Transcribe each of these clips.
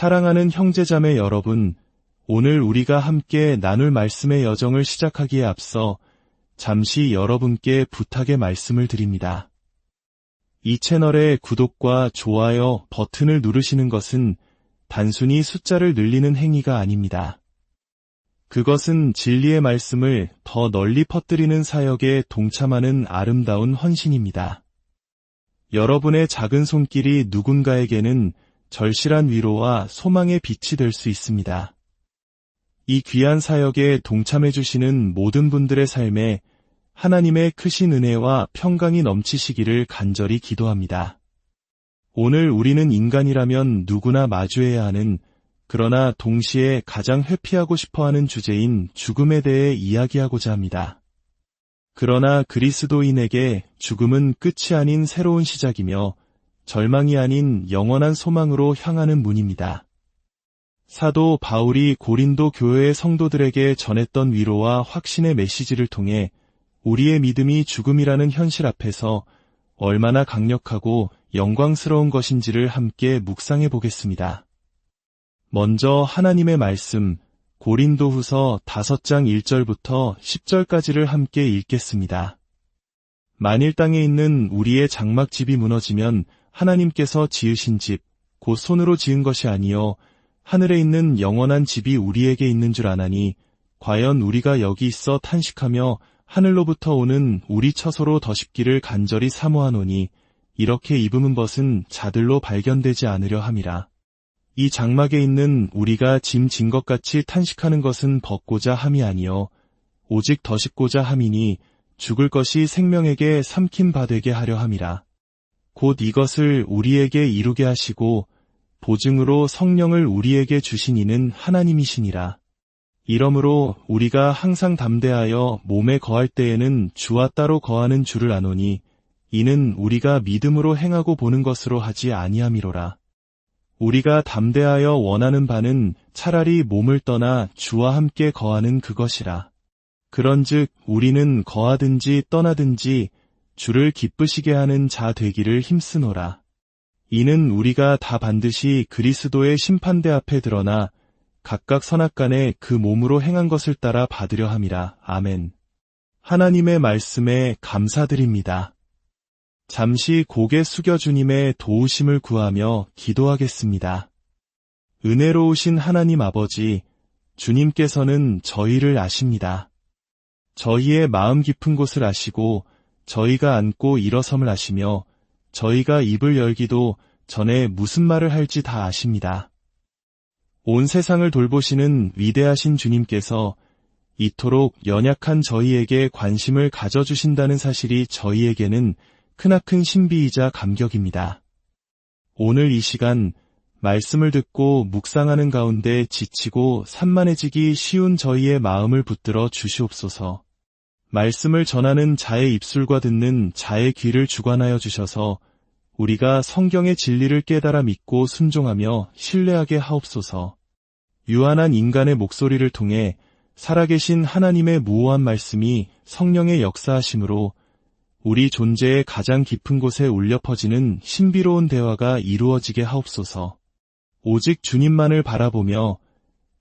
사랑하는 형제자매 여러분, 오늘 우리가 함께 나눌 말씀의 여정을 시작하기에 앞서 잠시 여러분께 부탁의 말씀을 드립니다. 이 채널의 구독과 좋아요 버튼을 누르시는 것은 단순히 숫자를 늘리는 행위가 아닙니다. 그것은 진리의 말씀을 더 널리 퍼뜨리는 사역에 동참하는 아름다운 헌신입니다. 여러분의 작은 손길이 누군가에게는 절실한 위로와 소망의 빛이 될 수 있습니다. 이 귀한 사역에 동참해주시는 모든 분들의 삶에 하나님의 크신 은혜와 평강이 넘치시기를 간절히 기도합니다. 오늘 우리는 인간이라면 누구나 마주해야 하는 그러나 동시에 가장 회피하고 싶어 하는 주제인 죽음에 대해 이야기하고자 합니다. 그러나 그리스도인에게 죽음은 끝이 아닌 새로운 시작이며 절망이 아닌 영원한 소망으로 향하는 문입니다. 사도 바울이 고린도 교회의 성도들에게 전했던 위로와 확신의 메시지를 통해 우리의 믿음이 죽음이라는 현실 앞에서 얼마나 강력하고 영광스러운 것인지를 함께 묵상해 보겠습니다. 먼저 하나님의 말씀 고린도 후서 5장 1절부터 10절까지를 함께 읽겠습니다. 만일 땅에 있는 우리의 장막집이 무너지면 하나님께서 지으신 집, 곧 손으로 지은 것이 아니요 하늘에 있는 영원한 집이 우리에게 있는 줄 아나니 과연 우리가 여기 있어 탄식하며 하늘로부터 오는 우리 처소로 더 쉽기를 간절히 사모하노니 이렇게 입음은 벗은 자들로 발견되지 않으려 함이라. 이 장막에 있는 우리가 짐 진 것 같이 탄식하는 것은 벗고자 함이 아니요 오직 더 씹고자 함이니 죽을 것이 생명에게 삼킴 바되게 하려 함이라. 곧 이것을 우리에게 이루게 하시고 보증으로 성령을 우리에게 주신 이는 하나님이시니라. 이러므로 우리가 항상 담대하여 몸에 거할 때에는 주와 따로 거하는 줄을 아노니 이는 우리가 믿음으로 행하고 보는 것으로 하지 아니함이로라. 우리가 담대하여 원하는 바는 차라리 몸을 떠나 주와 함께 거하는 그것이라. 그런즉 우리는 거하든지 떠나든지 주를 기쁘시게 하는 자 되기를 힘쓰노라. 이는 우리가 다 반드시 그리스도의 심판대 앞에 드러나 각각 선악간에 그 몸으로 행한 것을 따라 받으려 함이라. 아멘. 하나님의 말씀에 감사드립니다. 잠시 고개 숙여 주님의 도우심을 구하며 기도하겠습니다. 은혜로우신 하나님 아버지, 주님께서는 저희를 아십니다. 저희의 마음 깊은 곳을 아시고 저희가 앉고 일어섬을 아시며 저희가 입을 열기도 전에 무슨 말을 할지 다 아십니다. 온 세상을 돌보시는 위대하신 주님께서 이토록 연약한 저희에게 관심을 가져주신다는 사실이 저희에게는 크나큰 신비이자 감격입니다. 오늘 이 시간 말씀을 듣고 묵상하는 가운데 지치고 산만해지기 쉬운 저희의 마음을 붙들어 주시옵소서. 말씀을 전하는 자의 입술과 듣는 자의 귀를 주관하여 주셔서 우리가 성경의 진리를 깨달아 믿고 순종하며 신뢰하게 하옵소서. 유한한 인간의 목소리를 통해 살아계신 하나님의 무오한 말씀이 성령의 역사하심으로 우리 존재의 가장 깊은 곳에 울려 퍼지는 신비로운 대화가 이루어지게 하옵소서. 오직 주님만을 바라보며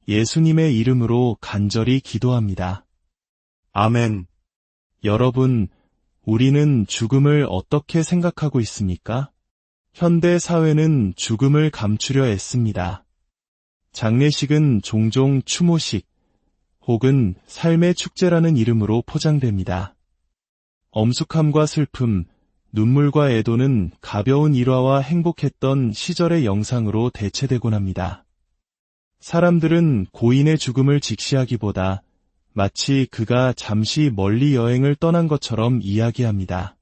예수님의 이름으로 간절히 기도합니다. 아멘. 여러분, 우리는 죽음을 어떻게 생각하고 있습니까? 현대 사회는 죽음을 감추려 애씁니다. 장례식은 종종 추모식 혹은 삶의 축제라는 이름으로 포장됩니다. 엄숙함과 슬픔, 눈물과 애도는 가벼운 일화와 행복했던 시절의 영상으로 대체되곤 합니다. 사람들은 고인의 죽음을 직시하기보다 마치 그가 잠시 멀리 여행을 떠난 것처럼 이야기합니다.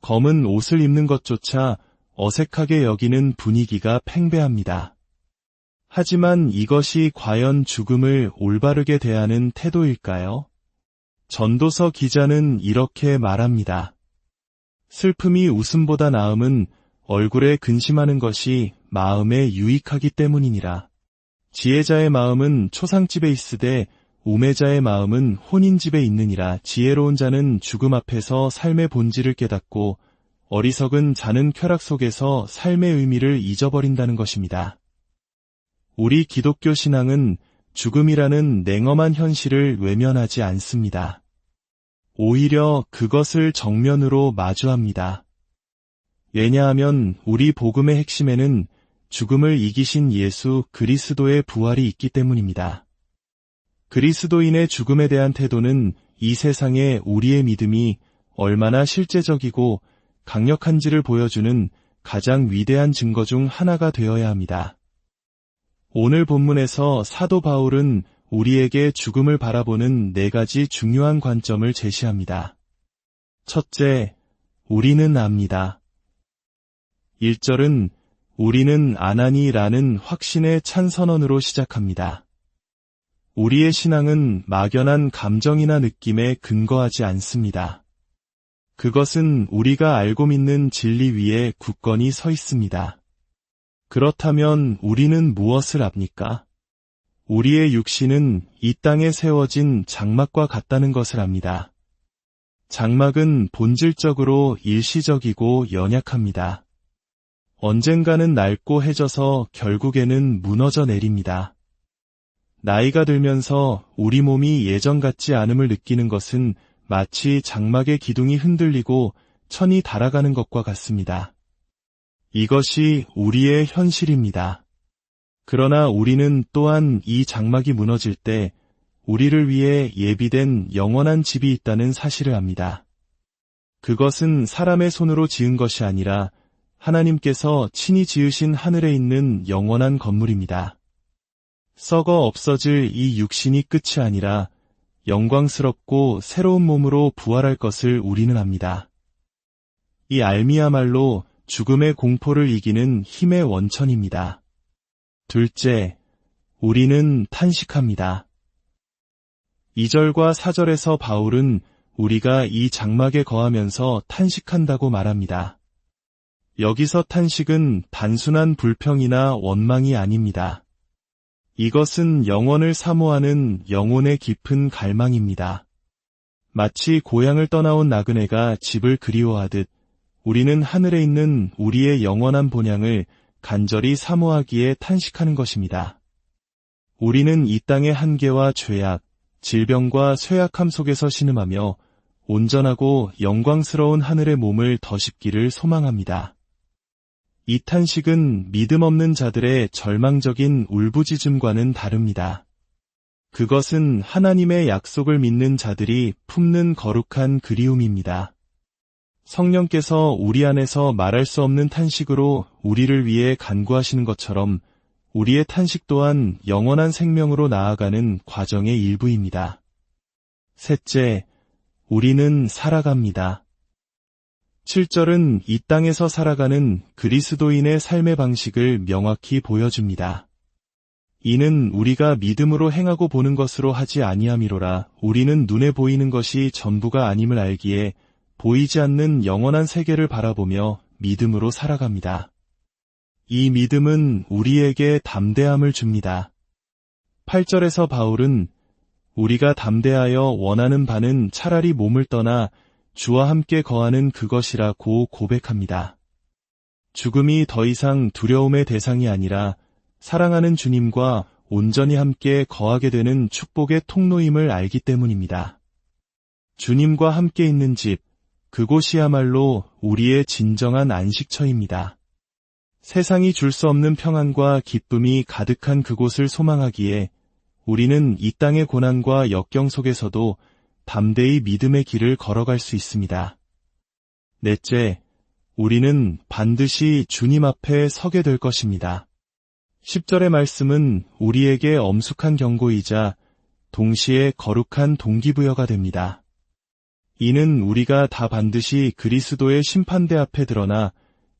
검은 옷을 입는 것조차 어색하게 여기는 분위기가 팽배합니다. 하지만 이것이 과연 죽음을 올바르게 대하는 태도일까요? 전도서 기자는 이렇게 말합니다. 슬픔이 웃음보다 나음은 얼굴에 근심하는 것이 마음에 유익하기 때문이니라. 지혜자의 마음은 초상집에 있으되 우매자의 마음은 혼인집에 있느니라. 지혜로운 자는 죽음 앞에서 삶의 본질을 깨닫고 어리석은 자는 쾌락 속에서 삶의 의미를 잊어버린다는 것입니다. 우리 기독교 신앙은 죽음이라는 냉엄한 현실을 외면하지 않습니다. 오히려 그것을 정면으로 마주합니다. 왜냐하면 우리 복음의 핵심에는 죽음을 이기신 예수 그리스도의 부활이 있기 때문입니다. 그리스도인의 죽음에 대한 태도는 이 세상에 우리의 믿음이 얼마나 실제적이고 강력한지를 보여주는 가장 위대한 증거 중 하나가 되어야 합니다. 오늘 본문에서 사도 바울은 우리에게 죽음을 바라보는 네 가지 중요한 관점을 제시합니다. 첫째, 우리는 압니다. 1절은 우리는 아나니라는 확신의 찬선언으로 시작합니다. 우리의 신앙은 막연한 감정이나 느낌에 근거하지 않습니다. 그것은 우리가 알고 믿는 진리 위에 굳건히 서 있습니다. 그렇다면 우리는 무엇을 압니까? 우리의 육신은 이 땅에 세워진 장막과 같다는 것을 압니다. 장막은 본질적으로 일시적이고 연약합니다. 언젠가는 낡고 해져서 결국에는 무너져 내립니다. 나이가 들면서 우리 몸이 예전 같지 않음을 느끼는 것은 마치 장막의 기둥이 흔들리고 천이 달아가는 것과 같습니다. 이것이 우리의 현실입니다. 그러나 우리는 또한 이 장막이 무너질 때 우리를 위해 예비된 영원한 집이 있다는 사실을 압니다. 그것은 사람의 손으로 지은 것이 아니라 하나님께서 친히 지으신 하늘에 있는 영원한 건물입니다. 썩어 없어질 이 육신이 끝이 아니라 영광스럽고 새로운 몸으로 부활할 것을 우리는 압니다. 이 알미야말로 죽음의 공포를 이기는 힘의 원천입니다. 둘째, 우리는 탄식합니다. 2절과 4절에서 바울은 우리가 이 장막에 거하면서 탄식한다고 말합니다. 여기서 탄식은 단순한 불평이나 원망이 아닙니다. 이것은 영원을 사모하는 영혼의 깊은 갈망입니다. 마치 고향을 떠나온 나그네가 집을 그리워하듯 우리는 하늘에 있는 우리의 영원한 본향을 간절히 사모하기에 탄식하는 것입니다. 우리는 이 땅의 한계와 죄악, 질병과 쇠약함 속에서 신음하며 온전하고 영광스러운 하늘의 몸을 더십기를 소망합니다. 이 탄식은 믿음 없는 자들의 절망적인 울부짖음과는 다릅니다. 그것은 하나님의 약속을 믿는 자들이 품는 거룩한 그리움입니다. 성령께서 우리 안에서 말할 수 없는 탄식으로 우리를 위해 간구하시는 것처럼 우리의 탄식 또한 영원한 생명으로 나아가는 과정의 일부입니다. 셋째, 우리는 살아갑니다. 7절은 이 땅에서 살아가는 그리스도인의 삶의 방식을 명확히 보여줍니다. 이는 우리가 믿음으로 행하고 보는 것으로 하지 아니함이로라 우리는 눈에 보이는 것이 전부가 아님을 알기에 보이지 않는 영원한 세계를 바라보며 믿음으로 살아갑니다. 이 믿음은 우리에게 담대함을 줍니다. 8절에서 바울은 우리가 담대하여 원하는 바는 차라리 몸을 떠나 주와 함께 거하는 그것이라고 고백합니다. 죽음이 더 이상 두려움의 대상이 아니라 사랑하는 주님과 온전히 함께 거하게 되는 축복의 통로임을 알기 때문입니다. 주님과 함께 있는 집, 그곳이야말로 우리의 진정한 안식처입니다. 세상이 줄 수 없는 평안과 기쁨이 가득한 그곳을 소망하기에 우리는 이 땅의 고난과 역경 속에서도 담대히 믿음의 길을 걸어갈 수 있습니다. 넷째, 우리는 반드시 주님 앞에 서게 될 것입니다. 10절의 말씀은 우리에게 엄숙한 경고이자 동시에 거룩한 동기부여가 됩니다. 이는 우리가 다 반드시 그리스도의 심판대 앞에 드러나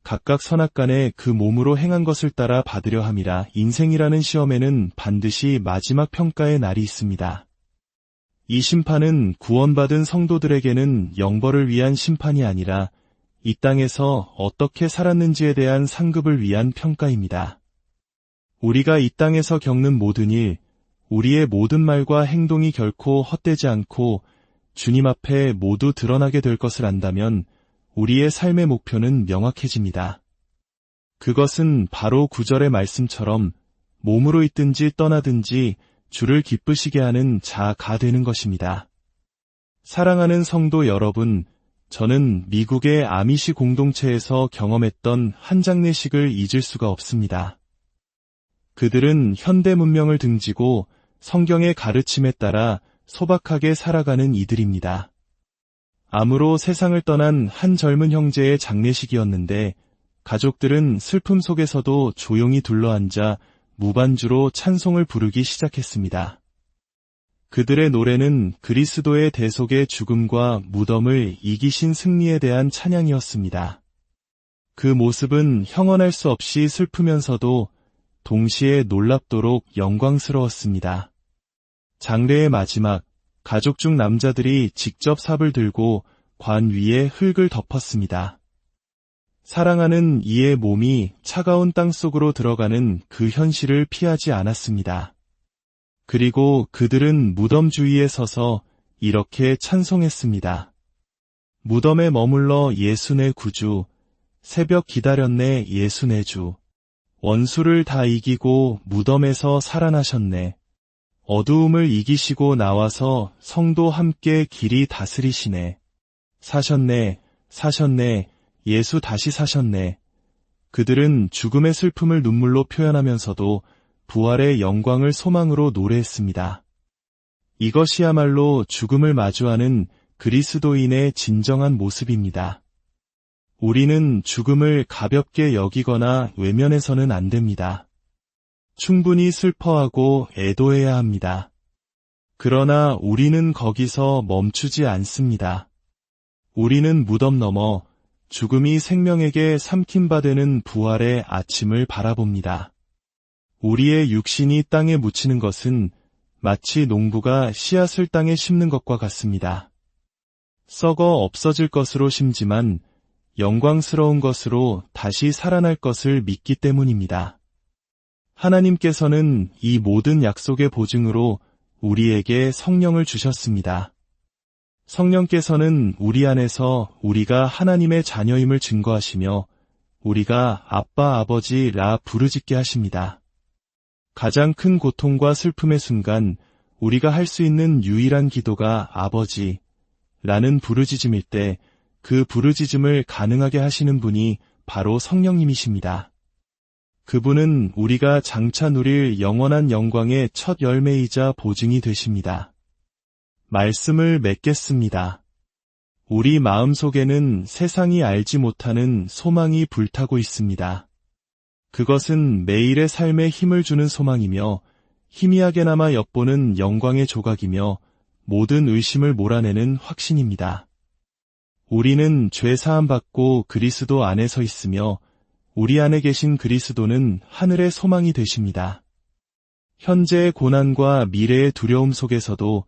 각각 선악간에 그 몸으로 행한 것을 따라 받으려 함이라 인생이라는 시험에는 반드시 마지막 평가의 날이 있습니다. 이 심판은 구원받은 성도들에게는 영벌을 위한 심판이 아니라 이 땅에서 어떻게 살았는지에 대한 상급을 위한 평가입니다. 우리가 이 땅에서 겪는 모든 일, 우리의 모든 말과 행동이 결코 헛되지 않고 주님 앞에 모두 드러나게 될 것을 안다면 우리의 삶의 목표는 명확해집니다. 그것은 바로 구절의 말씀처럼 몸으로 있든지 떠나든지 주를 기쁘시게 하는 자가 되는 것입니다. 사랑하는 성도 여러분, 저는 미국의 아미시 공동체에서 경험했던 한 장례식을 잊을 수가 없습니다. 그들은 현대 문명을 등지고 성경의 가르침에 따라 소박하게 살아가는 이들입니다. 암으로 세상을 떠난 한 젊은 형제의 장례식이었는데 가족들은 슬픔 속에서도 조용히 둘러앉아 무반주로 찬송을 부르기 시작했습니다. 그들의 노래는 그리스도의 대속의 죽음과 무덤을 이기신 승리에 대한 찬양이었습니다. 그 모습은 형언할 수 없이 슬프면서도 동시에 놀랍도록 영광스러웠습니다. 장례의 마지막, 가족 중 남자들이 직접 삽을 들고 관 위에 흙을 덮었습니다. 사랑하는 이의 몸이 차가운 땅 속으로 들어가는 그 현실을 피하지 않았습니다. 그리고 그들은 무덤 주위에 서서 이렇게 찬송했습니다. 무덤에 머물러 예수네 구주, 새벽 기다렸네 예수네 주. 원수를 다 이기고 무덤에서 살아나셨네. 어두움을 이기시고 나와서 성도 함께 길이 다스리시네. 사셨네, 사셨네, 예수 다시 사셨네. 그들은 죽음의 슬픔을 눈물로 표현하면서도 부활의 영광을 소망으로 노래했습니다. 이것이야말로 죽음을 마주하는 그리스도인의 진정한 모습입니다. 우리는 죽음을 가볍게 여기거나 외면해서는 안 됩니다. 충분히 슬퍼하고 애도해야 합니다. 그러나 우리는 거기서 멈추지 않습니다. 우리는 무덤 넘어 죽음이 생명에게 삼킨바 되는 부활의 아침을 바라봅니다. 우리의 육신이 땅에 묻히는 것은 마치 농부가 씨앗을 땅에 심는 것과 같습니다. 썩어 없어질 것으로 심지만 영광스러운 것으로 다시 살아날 것을 믿기 때문입니다. 하나님께서는 이 모든 약속의 보증으로 우리에게 성령을 주셨습니다. 성령께서는 우리 안에서 우리가 하나님의 자녀임을 증거하시며 우리가 아빠 아버지라 부르짖게 하십니다. 가장 큰 고통과 슬픔의 순간 우리가 할 수 있는 유일한 기도가 아버지 라는 부르짖음일 때 그 부르짖음을 가능하게 하시는 분이 바로 성령님이십니다. 그분은 우리가 장차 누릴 영원한 영광의 첫 열매이자 보증이 되십니다. 말씀을 맺겠습니다. 우리 마음 속에는 세상이 알지 못하는 소망이 불타고 있습니다. 그것은 매일의 삶에 힘을 주는 소망이며 희미하게나마 엿보는 영광의 조각이며 모든 의심을 몰아내는 확신입니다. 우리는 죄 사함 받고 그리스도 안에 서 있으며 우리 안에 계신 그리스도는 하늘의 소망이 되십니다. 현재의 고난과 미래의 두려움 속에서도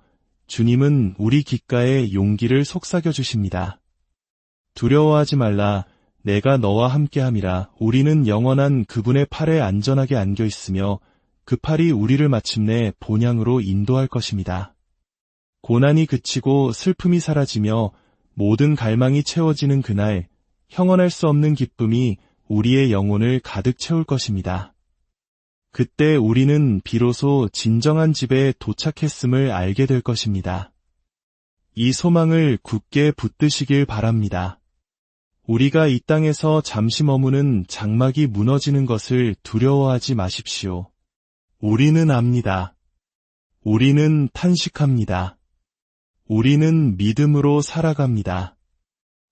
주님은 우리 귓가에 용기를 속삭여 주십니다. 두려워하지 말라. 내가 너와 함께함이라. 우리는 영원한 그분의 팔에 안전하게 안겨 있으며 그 팔이 우리를 마침내 본향으로 인도할 것입니다. 고난이 그치고 슬픔이 사라지며 모든 갈망이 채워지는 그날 형언할 수 없는 기쁨이 우리의 영혼을 가득 채울 것입니다. 그때 우리는 비로소 진정한 집에 도착했음을 알게 될 것입니다. 이 소망을 굳게 붙드시길 바랍니다. 우리가 이 땅에서 잠시 머무는 장막이 무너지는 것을 두려워하지 마십시오. 우리는 압니다. 우리는 탄식합니다. 우리는 믿음으로 살아갑니다.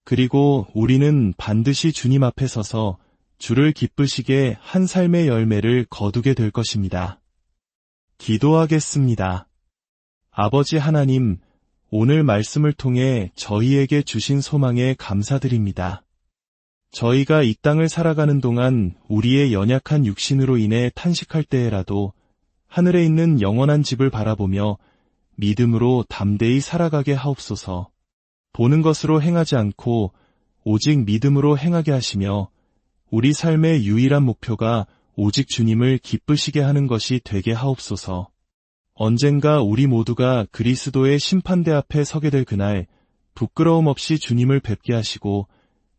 그리고 우리는 반드시 주님 앞에 서서 주를 기쁘시게 한 삶의 열매를 거두게 될 것입니다. 기도하겠습니다. 아버지 하나님, 오늘 말씀을 통해 저희에게 주신 소망에 감사드립니다. 저희가 이 땅을 살아가는 동안 우리의 연약한 육신으로 인해 탄식할 때에라도 하늘에 있는 영원한 집을 바라보며 믿음으로 담대히 살아가게 하옵소서. 보는 것으로 행하지 않고 오직 믿음으로 행하게 하시며 우리 삶의 유일한 목표가 오직 주님을 기쁘시게 하는 것이 되게 하옵소서. 언젠가 우리 모두가 그리스도의 심판대 앞에 서게 될 그날 부끄러움 없이 주님을 뵙게 하시고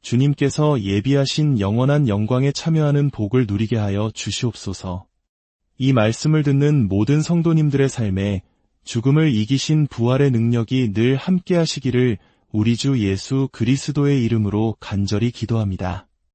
주님께서 예비하신 영원한 영광에 참여하는 복을 누리게 하여 주시옵소서. 이 말씀을 듣는 모든 성도님들의 삶에 죽음을 이기신 부활의 능력이 늘 함께 하시기를 우리 주 예수 그리스도의 이름으로 간절히 기도합니다.